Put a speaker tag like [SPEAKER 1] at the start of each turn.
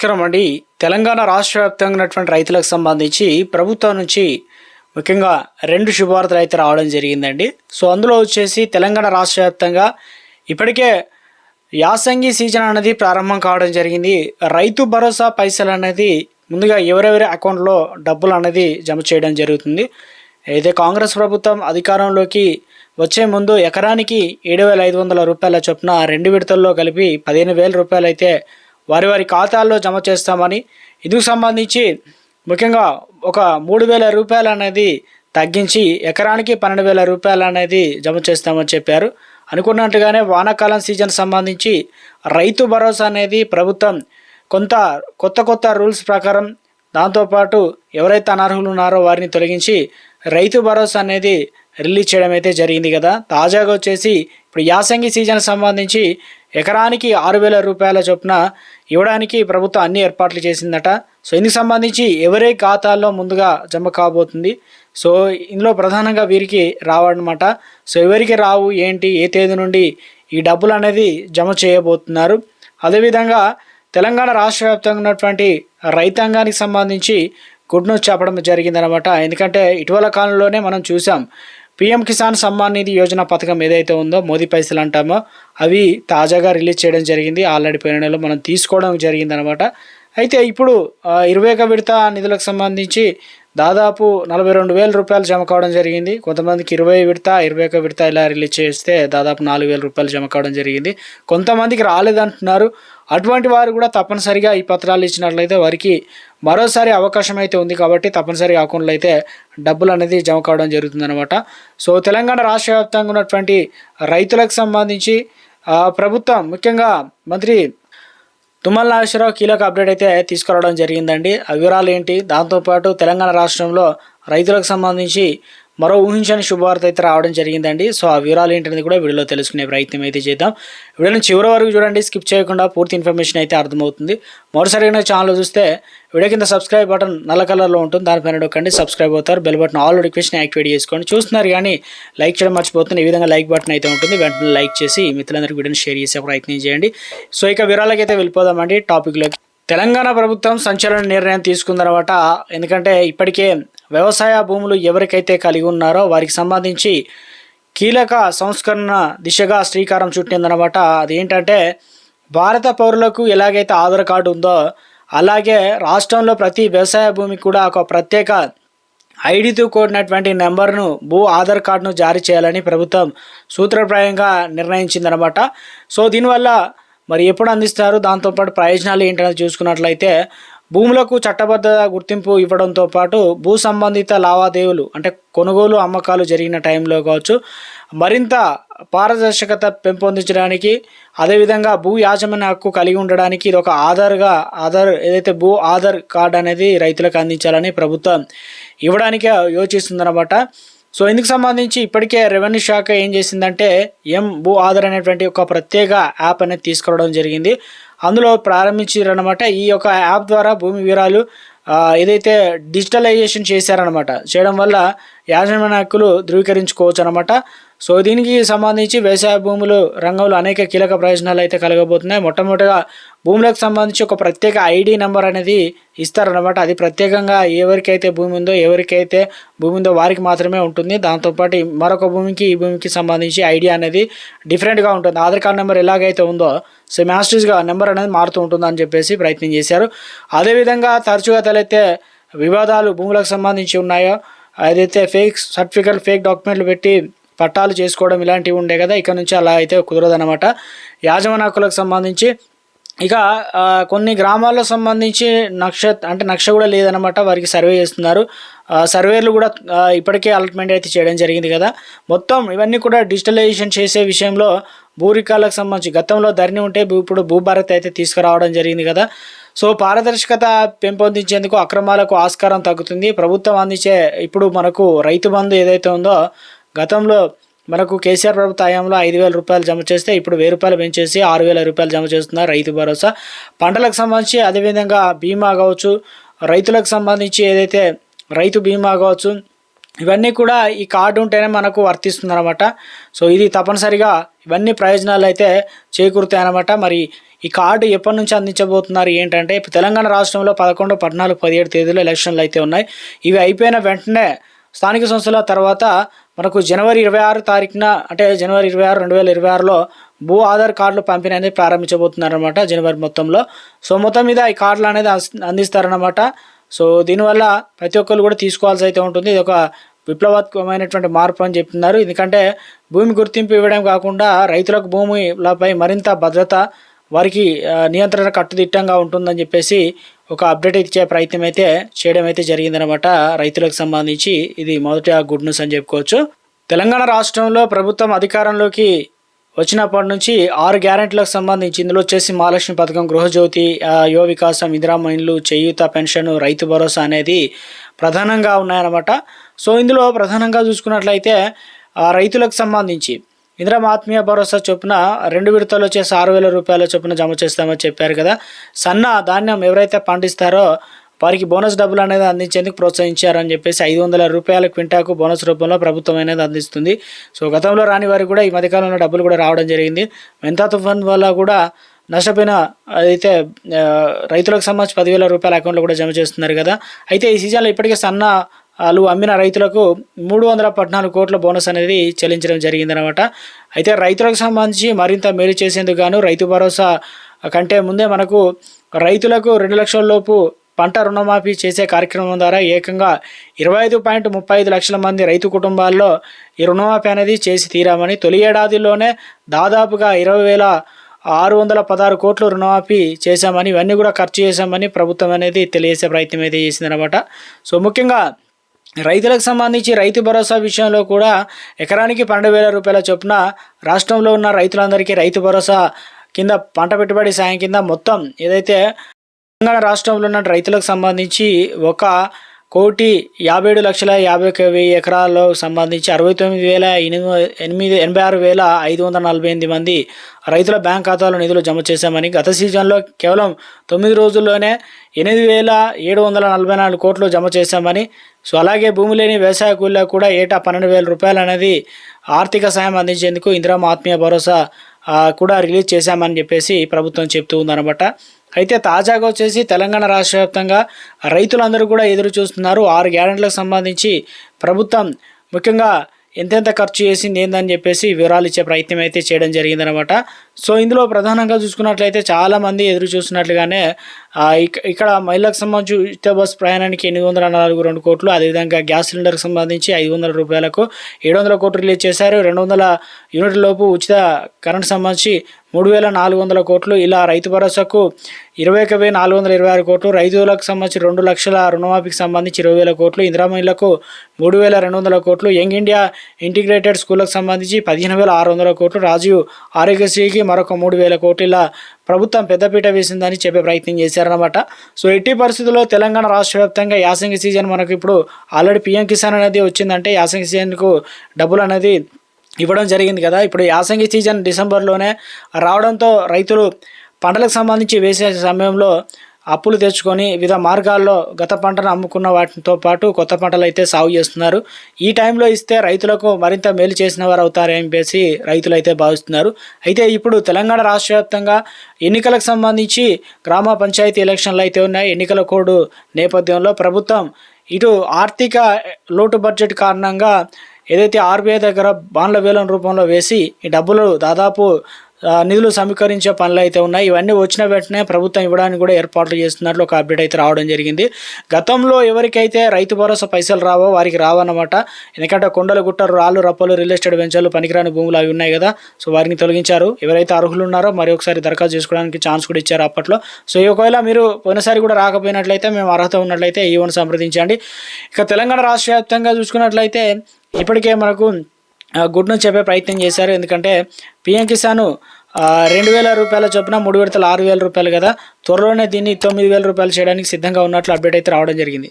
[SPEAKER 1] నమస్కారం అండి. తెలంగాణ రాష్ట్ర వ్యాప్తంగా ఉన్నటువంటి రైతులకు సంబంధించి ప్రభుత్వం నుంచి ముఖ్యంగా రెండు శుభవార్తలు అయితే రావడం జరిగిందండి. సో అందులో వచ్చేసి తెలంగాణ రాష్ట్ర వ్యాప్తంగా ఇప్పటికే యాసంగి సీజన్ అనేది ప్రారంభం కావడం జరిగింది. రైతు భరోసా పైసలు అనేది ముందుగా ఎవరెవరి అకౌంట్లో డబ్బులు అనేది జమ చేయడం జరుగుతుంది. అయితే కాంగ్రెస్ ప్రభుత్వం అధికారంలోకి వచ్చే ముందు ఎకరానికి ఏడు వేల ఐదు వందల రూపాయల చొప్పున రెండు విడతల్లో కలిపి పదిహేను వేల రూపాయలు అయితే వారి వారి ఖాతాల్లో జమ చేస్తామని. ఇందుకు సంబంధించి ముఖ్యంగా ఒక మూడు వేల రూపాయలు అనేది తగ్గించి ఎకరానికి పన్నెండు వేల రూపాయలు అనేది జమ చేస్తామని చెప్పారు. అనుకున్నట్టుగానే వానాకాలం సీజన్ సంబంధించి రైతు భరోసా అనేది ప్రభుత్వం కొంత కొత్త కొత్త రూల్స్ ప్రకారం దాంతోపాటు ఎవరైతే అనర్హులు ఉన్నారో వారిని తొలగించి రైతు భరోసా అనేది రిలీజ్ చేయడం అయితే జరిగింది కదా. తాజాగా వచ్చేసి ఇప్పుడు యాసంగి సీజన్ సంబంధించి ఎకరానికి ఆరు వేల రూపాయల చొప్పున ఇవ్వడానికి ప్రభుత్వం అన్ని ఏర్పాట్లు చేసిందట. సో ఇందుకు సంబంధించి ఎవరి ఖాతాల్లో ముందుగా జమ కాబోతుంది? సో ఇందులో ప్రధానంగా వీరికి రావన్నమాట. సో ఎవరికి రావు ఏంటి ఏ తేదీ నుండి ఈ డబ్బులు అనేది జమ చేయబోతున్నారు? అదేవిధంగా తెలంగాణ రాష్ట్ర వ్యాప్తంగా ఉన్నటువంటి రైతాంగానికి సంబంధించి గుడ్ న్యూస్ చెప్పడం జరిగిందనమాట ఎందుకంటే ఇటీవల కాలంలోనే మనం చూసాం పిఎం కిసాన్ సమ్మాన్ నిధి యోజన పథకం ఏదైతే ఉందో మోదీ పైసలు అంటామో అవి తాజాగా రిలీజ్ చేయడం జరిగింది. ఆల్రెడీ పోయిన నెలలో మనం తీసుకోవడం జరిగిందనమాట. అయితే ఇప్పుడు ఇరవై ఒక విడత నిధులకు సంబంధించి దాదాపు నలభై రెండు వేల రూపాయలు జమ కావడం జరిగింది. కొంతమందికి ఇరవై విడత ఇరవై ఒక విడత ఇలా రిలీజ్ చేస్తే దాదాపు నాలుగు వేల రూపాయలు జమ కావడం జరిగింది. కొంతమందికి రాలేదంటున్నారు. అటువంటి వారు కూడా తప్పనిసరిగా ఈ పత్రాలు ఇచ్చినట్లయితే వారికి మరోసారి అవకాశం అయితే ఉంది కాబట్టి తప్పనిసరిగా అకౌంట్లో అయితే డబ్బులు అనేది జమ కావడం జరుగుతుందన్నమాట. సో తెలంగాణ రాష్ట్ర వ్యాప్తంగా ఉన్నటువంటి రైతులకు సంబంధించి ప్రభుత్వం ముఖ్యంగా మంత్రి తుమ్మల నాగేశ్వరరావు కీలక అప్డేట్ అయితే తీసుకురావడం జరిగిందండి. ఆ వివరాలు ఏంటి? దాంతోపాటు తెలంగాణ రాష్ట్రంలో రైతులకు సంబంధించి మరో ఊహించని శుభవార్త అయితే రావడం జరిగిందండి. సో ఆ వివరాలు ఏంటనేది కూడా వీడియోలో తెలుసుకునే ప్రయత్నం అయితే చేద్దాం. వీడియోని చివరి వరకు చూడండి. స్కిప్ చేయకుండా పూర్తి ఇన్ఫర్మేషన్ అయితే అర్థమవుతుంది. మరోసారిగా ఛానల్ చూస్తే వీడియో కింద సబ్స్క్రైబ్ బటన్ నల్ల కలర్లో ఉంటుంది. దానిపైన నొక్కండి. సబ్స్క్రైబ్ అవుతారు. Bell button all notification activate చేసుకోండి. చూస్తున్నారు కానీ లైక్ చేయడం మర్చిపోతుంది ఈ విధంగా లైక్ బటన్ అయితే ఉంటుంది. వెంటనే లైక్ చేసి మిత్రులందరికీ వీడియోని షేర్ చేసే ప్రయత్నం చేయండి. సో ఇక వివరాలకైతే అయితే వెళ్ళిపోదామండి. టాపిక్లోకి. తెలంగాణ ప్రభుత్వం సంచలన నిర్ణయం తీసుకుందనమాట. ఎందుకంటే ఇప్పటికే వ్యవసాయ భూములు ఎవరికైతే కలిగి ఉన్నారో వారికి సంబంధించి కీలక సంస్కరణ దిశగా శ్రీకారం చుట్టిందనమాట అదేంటంటే భారత పౌరులకు ఎలాగైతే ఆధార్ కార్డు ఉందో అలాగే రాష్ట్రంలో ప్రతి వ్యవసాయ భూమికి కూడా ఒక ప్రత్యేక ఐడితో కూడినటువంటి నెంబర్ను భూ ఆధార్ కార్డును జారీ చేయాలని ప్రభుత్వం సూత్రప్రాయంగా నిర్ణయించిందనమాట సో దీనివల్ల మరి ఎప్పుడు అందిస్తారు? దాంతోపాటు ప్రయోజనాలు ఏంటనేది చూసుకున్నట్లయితే భూములకు చట్టబద్ధ గుర్తింపు ఇవ్వడంతో పాటు భూ సంబంధిత లావాదేవీలు అంటే కొనుగోలు అమ్మకాలు జరిగిన టైంలో కావచ్చు మరింత పారదర్శకత పెంపొందించడానికి అదేవిధంగా భూ యాజమాన్య హక్కు కలిగి ఉండడానికి ఇది ఒక ఆధార్గా ఆధార్ ఏదైతే భూ ఆధార్ కార్డ్ అనేది రైతులకు అందించాలని ప్రభుత్వం ఇవ్వడానికి యోచిస్తుందన్నమాట. సో ఇందుకు సంబంధించి ఇప్పటికే రెవెన్యూ శాఖ ఏం చేసిందంటే ఎం భూ ఆధార్ అనేటువంటి ఒక ప్రత్యేక యాప్ అనేది తీసుకురావడం జరిగింది. అందులో ప్రారంభించారనమాట ఈ యొక్క యాప్ ద్వారా భూమి వివరాలు ఏదైతే డిజిటలైజేషన్ చేశారనమాట చేయడం వల్ల యాజమాన్య హక్కులు ధృవీకరించుకోవచ్చు అనమాట సో దీనికి సంబంధించి వ్యవసాయ భూములు రంగంలో అనేక కీలక ప్రయోజనాలు అయితే కలగబోతున్నాయి. మొట్టమొదటిగా భూములకు సంబంధించి ఒక ప్రత్యేక ఐడి నెంబర్ అనేది ఇస్తారనమాట అది ప్రత్యేకంగా ఎవరికైతే భూమి ఉందో ఎవరికైతే భూమి ఉందో వారికి మాత్రమే ఉంటుంది. దాంతోపాటు మరొక భూమికి ఈ భూమికి సంబంధించి ఐడి అనేది డిఫరెంట్గా ఉంటుంది. ఆధార్ కార్డ్ నెంబర్ ఎలాగైతే ఉందో సో మాస్టర్స్గా నెంబర్ అనేది మారుతూ ఉంటుందని చెప్పేసి ప్రయత్నం చేశారు. అదేవిధంగా తరచుగా తలైతే వివాదాలు భూములకు సంబంధించి ఉన్నాయో ఏదైతే ఫేక్ సర్టిఫికెట్ ఫేక్ డాక్యుమెంట్లు పెట్టి పట్టాలు చేసుకోవడం ఇలాంటివి ఉండే కదా ఇక్కడ నుంచి అలా అయితే కుదరదనమాట యాజమాన్య హక్కులకు సంబంధించి ఇక కొన్ని గ్రామాల్లో సంబంధించి నక్ష అంటే నక్ష కూడా లేదనమాట వారికి సర్వే చేస్తున్నారు. సర్వేలు కూడా ఇప్పటికే అలాట్మెంట్ అయితే చేయడం జరిగింది కదా. మొత్తం ఇవన్నీ కూడా డిజిటలైజేషన్ చేసే విషయంలో భూరికాలకు సంబంధించి గతంలో ధరణి ఉంటే భూ- ఇప్పుడు భూభారత్ అయితే తీసుకురావడం జరిగింది కదా. సో పారదర్శకత పెంపొందించేందుకు అక్రమాలకు ఆస్కారం తగ్గుతుంది. ప్రభుత్వం అందించే ఇప్పుడు మనకు రైతు బంధు ఏదైతే ఉందో గతంలో మనకు కేసీఆర్ ప్రభుత్వ హయాంలో ఐదు వేల రూపాయలు జమ చేస్తే ఇప్పుడు వెయ్యి రూపాయలు పెంచేసి ఆరు వేల రూపాయలు జమ చేస్తున్నారు రైతు భరోసా. పంటలకు సంబంధించి అదేవిధంగా బీమా కావచ్చు రైతులకు సంబంధించి ఏదైతే రైతు బీమా కావచ్చు ఇవన్నీ కూడా ఈ కార్డు ఉంటేనే మనకు వర్తిస్తుంది అనమాట సో ఇది తప్పనిసరిగా ఇవన్నీ ప్రయోజనాలు అయితే చేకూరుతాయి అనమాట మరి ఈ కార్డు ఎప్పటి నుంచి అందించబోతున్నారు ఏంటంటే ఇప్పుడు తెలంగాణ రాష్ట్రంలో పదకొండు పద్నాలుగు పదిహేడు తేదీలో ఎలక్షన్లు అయితే ఉన్నాయి. ఇవి అయిపోయిన వెంటనే స్థానిక సంస్థల తర్వాత మనకు జనవరి ఇరవై ఆరు తారీఖున అంటే జనవరి ఇరవై ఆరు రెండు వేల ఇరవై ఆరులో భూ ఆధార్ కార్డులు పంపిణీ అనేది ప్రారంభించబోతున్నారనమాట జనవరి మొత్తంలో. సో మొత్తం మీద ఈ కార్డులు అనేది అందిస్తారనమాట సో దీనివల్ల ప్రతి ఒక్కరు కూడా తీసుకోవాల్సి అయితే ఉంటుంది. ఇది ఒక విప్లవాత్మకమైనటువంటి మార్పు అని చెప్తున్నారు. ఎందుకంటే భూమి గుర్తింపు ఇవ్వడం కాకుండా రైతులకు భూమిలపై మరింత భద్రత వారికి నియంత్రణ కట్టుదిట్టంగా ఉంటుందని చెప్పేసి ఒక అప్డేట్ ఇచ్చే ప్రయత్నం అయితే చేయడం అయితే జరిగిందనమాట రైతులకు సంబంధించి ఇది మొదటి గుడ్ న్యూస్ అని చెప్పుకోవచ్చు. తెలంగాణ రాష్ట్రంలో ప్రభుత్వం అధికారంలోకి వచ్చినప్పటి నుంచి ఆరు గ్యారెంటీలకు సంబంధించి ఇందులో వచ్చేసి మహాలక్ష్మి పథకం గృహజ్యోతి యువ వికాసం ఇందిరా ఇండ్లు చేయూత పెన్షన్ రైతు భరోసా అనేది ప్రధానంగా ఉన్నాయన్నమాట. సో ఇందులో ప్రధానంగా చూసుకున్నట్లయితే ఆ, రైతులకు సంబంధించి ఇందిరా ఆత్మీయ భరోసా చొప్పున రెండు విడతలు వచ్చేసి ఆరు వేల రూపాయల చొప్పున జమ చేస్తామని చెప్పారు కదా. సన్న ధాన్యం ఎవరైతే పండిస్తారో వారికి బోనస్ డబ్బులు అనేది అందించేందుకు ప్రోత్సహించారని చెప్పేసి ఐదు వందల రూపాయల క్వింటాకు బోనస్ రూపంలో ప్రభుత్వం అనేది అందిస్తుంది. సో గతంలో రాని వారికి కూడా ఈ మధ్యకాలంలో డబ్బులు కూడా రావడం జరిగింది. మెంతా తుఫాన్ వల్ల కూడా నష్టపోయిన అయితే రైతులకు సంబంధించి పదివేల రూపాయల అకౌంట్లో కూడా జమ చేస్తున్నారు కదా. అయితే ఈ సీజన్లో ఇప్పటికే సన్న వాళ్ళు అమ్మిన రైతులకు మూడు వందల పద్నాలుగు కోట్ల బోనస్ అనేది చెల్లించడం జరిగిందనమాట అయితే రైతులకు సంబంధించి మరింత మేలు చేసేందుకు గాను రైతు భరోసా కంటే ముందే మనకు రైతులకు రెండు లక్షల లోపు పంట రుణమాఫీ చేసే కార్యక్రమం ద్వారా ఏకంగా ఇరవై ఐదు పాయింట్ ముప్పై ఐదు లక్షల మంది రైతు కుటుంబాల్లో ఈ రుణమాఫీ అనేది చేసి తీరామని తొలి ఏడాదిలోనే దాదాపుగా ఇరవై వేల ఆరు వందల పదహారు కోట్లు రుణమాఫీ చేశామని ఇవన్నీ కూడా ఖర్చు చేశామని ప్రభుత్వం అనేది తెలియజేసే ప్రయత్నం అయితే చేసిందనమాట సో ముఖ్యంగా రైతులకు సంబంధించి రైతు భరోసా విషయంలో కూడా ఎకరానికి పన్నెండు వేల రూపాయల చొప్పున రాష్ట్రంలో ఉన్న రైతులందరికీ రైతు భరోసా కింద పంట పెట్టుబడి సాయం కింద మొత్తం ఏదైతే తెలంగాణ రాష్ట్రంలో ఉన్న రైతులకు సంబంధించి ఒక కోటి యాభై ఏడు లక్షల యాభై ఒక వెయ్యి ఎకరాల్లో సంబంధించి అరవై తొమ్మిది వేల ఎనిమిది ఎనిమిది ఎనభై ఆరు వేల ఐదు వందల నలభై ఎనిమిది మంది రైతుల బ్యాంక్ ఖాతాలో నిధులు జమ చేశామని గత సీజన్లో కేవలం తొమ్మిది రోజుల్లోనే ఎనిమిది వేల ఏడు వందల నలభై నాలుగు కోట్లు జమ చేశామని సో అలాగే భూమి లేని వ్యవసాయ కూలీలకు కూడా ఏటా పన్నెండు వేల రూపాయలు అనేది ఆర్థిక సాయం అందించేందుకు ఇందిరామ ఆత్మీయ భరోసా కూడా రిలీజ్ చేశామని చెప్పేసి ప్రభుత్వం చెప్తూ ఉందన్నమాట. అయితే తాజాగా వచ్చేసి తెలంగాణ రాష్ట్ర వ్యాప్తంగా రైతులందరూ కూడా ఎదురు చూస్తున్నారు. ఆరు గ్యారెంట్లకు సంబంధించి ప్రభుత్వం ముఖ్యంగా ఎంతెంత ఖర్చు చేసింది ఏందని చెప్పేసి వివరాలు ఇచ్చే ప్రయత్నం అయితే చేయడం జరిగిందనమాట సో ఇందులో ప్రధానంగా చూసుకున్నట్లయితే చాలామంది ఎదురు చూసినట్లుగానే ఇక- ఇక్కడ మహిళలకు సంబంధించి ఉచిత బస్సు ప్రయాణానికి ఎనిమిది వందల నలుగురు రెండు కోట్లు అదేవిధంగా గ్యాస్ సిలిండర్కి సంబంధించి ఐదు వందల రూపాయలకు ఏడు వందల కోట్లు రిలీజ్ చేశారు. రెండు వందల యూనిట్ల లోపు ఉచిత కరెంట్ సంబంధించి మూడు వేల నాలుగు వందల కోట్లు. ఇలా రైతు భరోసాకు ఇరవై ఒక వెయ్యి నాలుగు వందల ఇరవై ఆరు కోట్లు రైతులకు సంబంధించి రెండు లక్షల రుణమాఫీకి సంబంధించి ఇరవై వేల కోట్లు ఇందిరామహిళకు మూడు వేల రెండు వందల కోట్లు యంగ్ ఇండియా ఇంటిగ్రేటెడ్ స్కూళ్ళకు సంబంధించి పదిహేను వేల ఆరు వందల కోట్లు రాజీవ్ ఆరోగ్యశ్రీకి మరొక మూడు వేల కోట్ల ప్రభుత్వం పెద్దపీట వేసిందని చెప్పే ప్రయత్నం చేశారనమాట సో ఎట్టి పరిస్థితుల్లో తెలంగాణ రాష్ట్ర వ్యాప్తంగా యాసంగి సీజన్ మనకు ఇప్పుడు ఆల్రెడీ పిఎం కిసాన్ అనేది వచ్చిందంటే యాసంగి సీజన్కు డబ్బులు అనేది ఇవ్వడం జరిగింది కదా. ఇప్పుడు యాసంగి సీజన్ డిసెంబర్లోనే రావడంతో రైతులు పంటలకు సంబంధించి వేసే సమయంలో అప్పులు తెచ్చుకొని వివిధ మార్గాల్లో గత పంటను అమ్ముకున్న వాటితో పాటు కొత్త పంటలు అయితే సాగు చేస్తున్నారు. ఈ టైంలో ఇస్తే రైతులకు మరింత మేలు చేసిన వారు అవుతారని చెప్పేసి రైతులు అయితే భావిస్తున్నారు. అయితే ఇప్పుడు తెలంగాణ రాష్ట్ర వ్యాప్తంగా ఎన్నికలకు సంబంధించి గ్రామ పంచాయతీ ఎలక్షన్లు అయితే ఉన్నాయి. ఎన్నికల కోడ్ నేపథ్యంలో ప్రభుత్వం ఇటు ఆర్థిక లోటు బడ్జెట్ కారణంగా ఏదైతే ఆర్బీఐ దగ్గర బాండ్ల వేలం రూపంలో వేసి ఈ డబ్బులు దాదాపు నిధులు సమీకరించే పనులు అయితే ఉన్నాయి. ఇవన్నీ వచ్చిన వెంటనే ప్రభుత్వం ఇవ్వడానికి కూడా ఏర్పాట్లు చేస్తున్నట్లు ఒక అప్డేట్ అయితే రావడం జరిగింది. గతంలో ఎవరికైతే రైతు భరోసా పైసలు రావో వారికి రావన్నమాట. ఎందుకంటే కొండలు గుట్టలు రాళ్ళు రప్పలు రియల్ ఎస్టేట్ వెంచర్లు పనికిరాని భూములు అవి ఉన్నాయి కదా. సో వారిని తొలగించారు. ఎవరైతే అర్హులు ఉన్నారో మరి ఒకసారి దరఖాస్తు చేసుకోవడానికి ఛాన్స్ కూడా ఇచ్చారు అప్పట్లో. సో ఒకవేళ మీరు పోయినసారి కూడా రాకపోయినట్లయితే మేము అర్హత ఉన్నట్లయితే ఈవోని సంప్రదించండి. ఇక తెలంగాణ రాష్ట్ర వ్యాప్తంగా చూసుకున్నట్లయితే ఇప్పటికే మనకు గుడ్ న్యూస్ చెప్పే ప్రయత్నం చేశారు. ఎందుకంటే పిఎం కిసాన్ రెండు వేల రూపాయల చొప్పున మూడు విడతలు ఆరు వేల రూపాయలు కదా. త్వరలోనే దీన్ని తొమ్మిది వేల రూపాయలు చేయడానికి సిద్ధంగా ఉన్నట్లు అప్డేట్ అయితే రావడం జరిగింది.